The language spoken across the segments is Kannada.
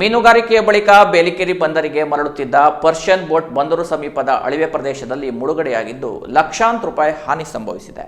ಮೀನುಗಾರಿಕೆಯ ಬಳಿಕ ಬೇಲಿಕೇರಿ ಬಂದರಿಗೆ ಮರಳುತ್ತಿದ್ದ ಪರ್ಷಿಯನ್ ಬೋಟ್ ಬಂದರು ಸಮೀಪದ ಅಳಿವೆ ಪ್ರದೇಶದಲ್ಲಿ ಮುಳುಗಡೆಯಾಗಿದ್ದು ಲಕ್ಷಾಂತರ ರೂಪಾಯಿ ಹಾನಿ ಸಂಭವಿಸಿದೆ.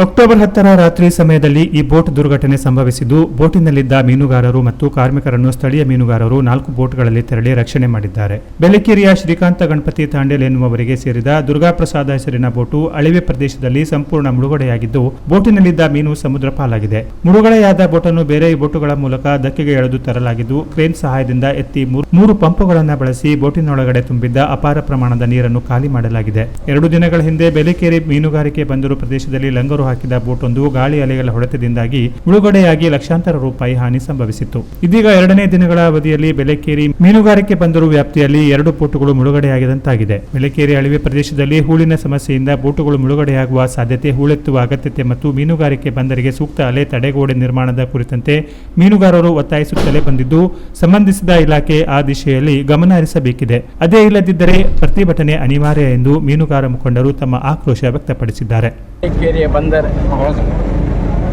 ಅಕ್ಟೋಬರ್ ಹತ್ತರ ರಾತ್ರಿ ಸಮಯದಲ್ಲಿ ಈ ಬೋಟ್ ದುರ್ಘಟನೆ ಸಂಭವಿಸಿದ್ದು, ಬೋಟಿನಲ್ಲಿದ್ದ ಮೀನುಗಾರರು ಮತ್ತು ಕಾರ್ಮಿಕರನ್ನು ಸ್ಥಳೀಯ ಮೀನುಗಾರರು ನಾಲ್ಕು ಬೋಟ್ಗಳಲ್ಲಿ ತೆರಳಿ ರಕ್ಷಣೆ ಮಾಡಿದ್ದಾರೆ. ಬೆಳಕೇರಿಯ ಶ್ರೀಕಾಂತ ಗಣಪತಿ ತಾಂಡೇಲ್ ಎನ್ನುವವರಿಗೆ ಸೇರಿದ ದುರ್ಗಾಪ್ರಸಾದ ಹೆಸರಿನ ಬೋಟು ಅಳಿವೆ ಪ್ರದೇಶದಲ್ಲಿ ಸಂಪೂರ್ಣ ಮುಳುಗಡೆಯಾಗಿದ್ದು, ಬೋಟಿನಲ್ಲಿದ್ದ ಮೀನು ಸಮುದ್ರ ಪಾಲಾಗಿದೆ. ಮುಳುಗಡೆಯಾದ ಬೋಟನ್ನು ಬೇರೆ ಬೋಟುಗಳ ಮೂಲಕ ದಕ್ಕೆಗೆ ಎಳೆದು ತರಲಾಗಿದ್ದು, ಕ್ರೇನ್ ಸಹಾಯದಿಂದ ಎತ್ತಿ ಮೂರು- ಪಂಪುಗಳನ್ನು ಬಳಸಿ ಬೋಟಿನೊಳಗಡೆ ತುಂಬಿದ್ದ ಅಪಾರ ಪ್ರಮಾಣದ ನೀರನ್ನು ಖಾಲಿ ಮಾಡಲಾಗಿದೆ. ಎರಡು ದಿನಗಳ ಹಿಂದೆ ಬೆಲೆಕೇರಿ ಮೀನುಗಾರಿಕೆ ಬಂದರು ಪ್ರದೇಶದಲ್ಲಿ ಲಂಗರು ಹಾಕಿದ ಬೋಟೊಂದು ಗಾಳಿ ಅಲೆಗಳ ಹೊಡೆತದಿಂದಾಗಿ ಮುಳುಗಡೆಯಾಗಿ ಲಕ್ಷಾಂತರ ರೂಪಾಯಿ ಹಾನಿ ಸಂಭವಿಸಿತ್ತು. ಇದೀಗ ಎರಡನೇ ದಿನಗಳ ಅವಧಿಯಲ್ಲಿ ಬೆಲೆಕೇರಿ ಮೀನುಗಾರಿಕೆ ಬಂದರು ವ್ಯಾಪ್ತಿಯಲ್ಲಿ ಎರಡು ಬೋಟುಗಳು ಮುಳುಗಡೆಯಾಗಿದಂತಾಗಿದೆ. ಬೆಲೆಕೇರಿ ಅಳಿವೆ ಪ್ರದೇಶದಲ್ಲಿ ಹೂಳಿನ ಸಮಸ್ಯೆಯಿಂದ ಬೋಟುಗಳು ಮುಳುಗಡೆಯಾಗುವ ಸಾಧ್ಯತೆ ಹೂಳೆತ್ತುವ ಅಗತ್ಯತೆ ಮತ್ತು ಮೀನುಗಾರಿಕೆ ಬಂದರಿಗೆ ಸೂಕ್ತ ಅಲೆ ತಡೆಗೋಡೆ ನಿರ್ಮಾಣದ ಕುರಿತಂತೆ ಮೀನುಗಾರರು ಒತ್ತಾಯಿಸುತ್ತಲೇ ಬಂದಿದ್ದು, ಸಂಬಂಧಿಸಿದ ಇಲಾಖೆ ಆ ದಿಶೆಯಲ್ಲಿ ಗಮನ ಹರಿಸಬೇಕಿದೆ. ಅದೇ ಇಲ್ಲದಿದ್ದರೆ ಪ್ರತಿಭಟನೆ ಅನಿವಾರ್ಯ ಎಂದು ಮೀನುಗಾರ ಮುಖಂಡರು ತಮ್ಮ ಆಕ್ರೋಶ ವ್ಯಕ್ತಪಡಿಸಿದ್ದಾರೆ. ಬೇಲೆಕೇರಿಯ ಬಂದರ್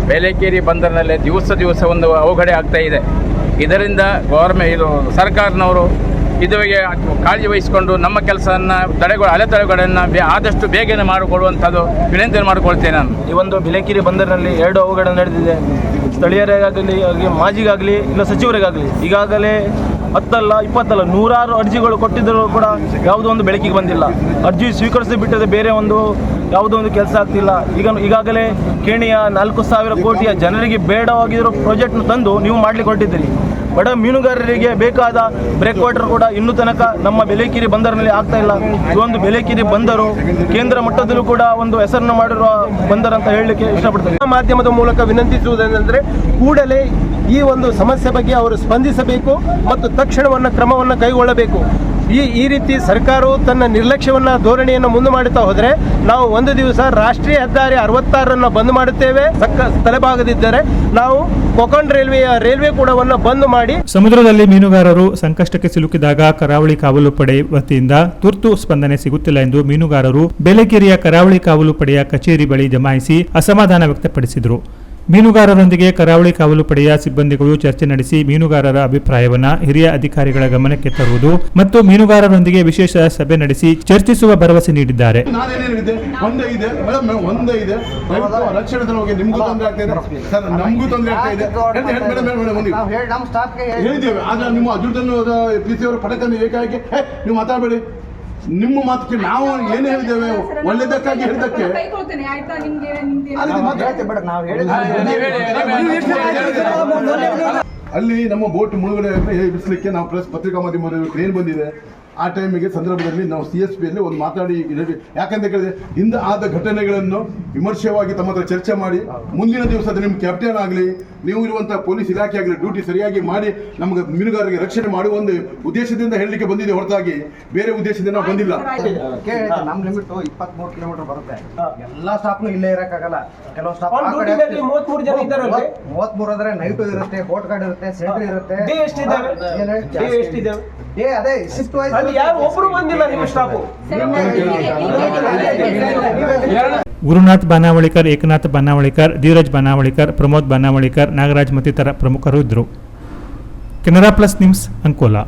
ಬೇಲೆಕೇರಿ ಬಂದರಿನಲ್ಲಿ ದಿವಸ ದಿವಸ ಒಂದು ಅವಘಡೆ ಆಗ್ತಾ ಇದೆ. ಇದರಿಂದ ಗೌರ್ಮೆ ಇದು ಸರ್ಕಾರನವರು ಇದುವಿಗೆ ಕಾಳಜಿ ವಹಿಸಿಕೊಂಡು ನಮ್ಮ ಕೆಲಸವನ್ನು ತಡೆಗೊ ಅಲೆ ತಡೆಗಳನ್ನು ಬೇ ಆದಷ್ಟು ಬೇಗನೆ ಮಾಡಿಕೊಡುವಂಥದ್ದು ವಿನಂತಿ ಮಾಡಿಕೊಳ್ತೇನೆ ನಾನು. ಈ ಒಂದು ಬಿಲೆಕಿರಿ ಬಂದರಿನಲ್ಲಿ ಎರಡು ಅವಘಡ ನಡೆದಿದೆ. ಸ್ಥಳೀಯರಿಗಾಗಲಿ, ಹಾಗೆ ಮಾಜಿಗಾಗಲಿ, ಇಲ್ಲ ಸಚಿವರಿಗಾಗಲಿ, ಈಗಾಗಲೇ ಹತ್ತಲ್ಲ, ಇಪ್ಪತ್ತಲ್ಲ, ನೂರಾರು ಅರ್ಜಿಗಳು ಕೊಟ್ಟಿದ್ದರೂ ಕೂಡ ಯಾವುದೋ ಒಂದು ಬೆಳಕಿಗೆ ಬಂದಿಲ್ಲ. ಅರ್ಜಿ ಸ್ವೀಕರಿಸಿ ಬಿಟ್ಟರೆ ಬೇರೆ ಒಂದು ಯಾವುದೋ ಒಂದು ಕೆಲಸ ಆಗ್ತಿಲ್ಲ. ಈಗ ಈಗಾಗಲೇ ಕೇಣಿಯ ನಾಲ್ಕು ಸಾವಿರ ಕೋಟಿಯ ಜನರಿಗೆ ಬೇಡವಾಗಿರೋ ಪ್ರಾಜೆಕ್ಟ್ನ ತಂದು ನೀವು ಮಾಡಲಿಕ್ಕೆ ಹೊರಟಿದ್ದೀರಿ. ಬಡ ಮೀನುಗಾರರಿಗೆ ಬೇಕಾದ ಬ್ರೇಕ್ ವಾಟರ್ ಕೂಡ ಇನ್ನು ತನಕ ನಮ್ಮ ಬೆಲೆಕಿರಿ ಬಂದರಿನಲ್ಲಿ ಆಗ್ತಾ ಇಲ್ಲ. ಈ ಒಂದು ಬೆಲೆಕಿರಿ ಬಂದರು. ಕೇಂದ್ರ ಮಟ್ಟದಲ್ಲೂ ಕೂಡ ಒಂದು ಹೆಸರನ್ನು ಮಾಡಿರುವ ಬಂದರು ಅಂತ ಹೇಳಲಿಕ್ಕೆ ಇಷ್ಟಪಡ್ತೇನೆ. ಮಾಧ್ಯಮದ ಮೂಲಕ ವಿನಂತಿಸುವುದೇನೆಂದರೆ ಕೂಡಲೇ ಈ ಒಂದು ಸಮಸ್ಯೆ ಬಗ್ಗೆ ಅವರು ಸ್ಪಂದಿಸಬೇಕು ಮತ್ತು ತಕ್ಷಣವನ್ನು ಕ್ರಮವನ್ನು ಕೈಗೊಳ್ಳಬೇಕು. ಈ ಈ ರೀತಿ ಸರ್ಕಾರವು ತನ್ನ ನಿರ್ಲಕ್ಷ್ಯವನ್ನು ಧೋರಣೆಯನ್ನು ಮುಂದೆ ಮಾಡುತ್ತಾ ಹೋದರೆ ನಾವು ಒಂದು ದಿವಸ ರಾಷ್ಟ್ರೀಯ ಹೆದ್ದಾರಿ ಅರವತ್ತಾರನ್ನು ಬಂದ್ ಮಾಡುತ್ತೇವೆ. ಸಕ್ಕ ತಲೆಭಾಗದಿದ್ದರೆ ನಾವು ಕೊಕಣ್ ರೈಲ್ವೆಯ ರೈಲ್ವೆ ಕೂಡವನ್ನು ಬಂದ್ ಮಾಡಿ ಸಮುದ್ರದಲ್ಲಿ ಮೀನುಗಾರರು ಸಂಕಷ್ಟಕ್ಕೆ ಸಿಲುಕಿದಾಗ ಕರಾವಳಿ ಕಾವಲು ಪಡೆ ವತಿಯಿಂದ ತುರ್ತು ಸ್ಪಂದನೆ ಸಿಗುತ್ತಿಲ್ಲ ಎಂದು ಮೀನುಗಾರರು ಬೆಲೆಕೆರೆಯ ಕರಾವಳಿ ಕಾವಲು ಪಡೆಯ ಕಚೇರಿ ಬಳಿ ಜಮಾಯಿಸಿ ಅಸಮಾಧಾನ ವ್ಯಕ್ತಪಡಿಸಿದರು. ಮೀನುಗಾರರೊಂದಿಗೆ ಕರಾವಳಿ ಕಾವಲು ಪಡೆಯ ಸಿಬ್ಬಂದಿಗಳು ಚರ್ಚೆ ನಡೆಸಿ ಮೀನುಗಾರರ ಅಭಿಪ್ರಾಯವನ್ನ ಹಿರಿಯ ಅಧಿಕಾರಿಗಳ ಗಮನಕ್ಕೆ ತರುವುದು ಮತ್ತು ಮೀನುಗಾರರೊಂದಿಗೆ ವಿಶೇಷ ಸಭೆ ನಡೆಸಿ ಚರ್ಚಿಸುವ ಭರವಸೆ ನೀಡಿದ್ದಾರೆ. ಏಕಾಏಕಿ ನೀವು ಮಾತಾಡಬೇಡಿ. ನಿಮ್ಮ ಮಾತಕ್ಕೆ ನಾವು ಏನು ಹೇಳಿದ್ದೇವೆ ಒಳ್ಳೆದಕ್ಕಾಗಿ ಹೇಳಿದಕ್ಕೆ ಅಲ್ಲಿ ನಮ್ಮ ಬೋಟ್ ಮುಳುಗಡೆ ಬಿಡಿಸ್ಲಿಕ್ಕೆ ನಾವು ಪ್ರೆಸ್ ಪತ್ರಿಕಾ ಮಾಧ್ಯಮದವರು ಟ್ರೈನ್ ಬಂದಿದೆ? ಆ ಟೈಮಿಗೆ ಸಂದರ್ಭದಲ್ಲಿ ನಾವು ಸಿ ಎಸ್ ಪಿಯಲ್ಲಿ ಒಂದು ಮಾತಾಡಿ ಯಾಕಂತ ಕೇಳಿದ್ರೆ ಹಿಂದೆ ಆದ ಘಟನೆಗಳನ್ನು ವಿಮರ್ಶೆವಾಗಿ ತಮ್ಮ ಹತ್ರ ಚರ್ಚೆ ಮಾಡಿ ಮುಂದಿನ ದಿವಸದ ನಿಮ್ಮ ಕ್ಯಾಪ್ಟನ್ ಆಗಲಿ ನೀವು ಇರುವಂಥ ಪೊಲೀಸ್ ಇಲಾಖೆ ಆಗಲಿ ಡ್ಯೂಟಿ ಸರಿಯಾಗಿ ಮಾಡಿ ನಮಗೆ ಮೀನುಗಾರರಿಗೆ ರಕ್ಷಣೆ ಮಾಡುವ ಒಂದು ಉದ್ದೇಶದಿಂದ ಹೇಳಲಿಕ್ಕೆ ಬಂದಿದೆ ಹೊರತಾಗಿ. ಬೇರೆ ಉದ್ದೇಶದಿಂದ ನಾವು ಬಂದಿಲ್ಲ. ನಮ್ಮ ಲಿಮಿಟ್ ಇಪ್ಪತ್ಮೂರು ಕಿಲೋಮೀಟರ್ ಬರುತ್ತೆ. ಎಲ್ಲಾ ಸ್ಟಾಪ್ನು ಇಲ್ಲೇ ಇರೋಕ್ಕಾಗಲ್ಲ. ಕೆಲವು ಸ್ಟಾಪ್ ಮೂವತ್ಮೂರು ಜನ ಇದ್ದಾರೆ? ಮೂವತ್ಮೂರು ಅಂದ್ರೆ ನೈಟು ಇರುತ್ತೆ ಕೋರ್ಟ್ ಗಾರ್ಡ್ ಇರುತ್ತೆ ಸೆಂಟ್ರಿ ಇರುತ್ತೆ. ಎಷ್ಟಿದ್ದಾವೆ? ಎಷ್ಟಿದ್ದಾವೆ ಡೇ ಅದೇ ಶಿಫ್ಟ್ ವೈಸ್ ಅಲ್ಲಿ ಯಾರು ಒಬ್ರು ಬಂದಿಲ್ಲ ನಿಮ್ಮ ಸ್ಟಾಫು ಗುರುನಾಥ್ ಬಾನಾವಳಿಕರ್ ಏಕನಾಥ್ ಬಾನಾವಳಿಕರ್ ಧೀರಜ್ ಬಾನಾವಳಿಕರ್ ಪ್ರಮೋದ್ ಬಾನಾವಳಿಕರ್ ನಾಗರಾಜ್ ಮತ್ತಿತರ ಪ್ರಮುಖರು ಇದ್ದರು ಕೆನರಾ ಪ್ಲಸ್ ನ್ಯೂಸ್ ಅಂಕೋಲಾ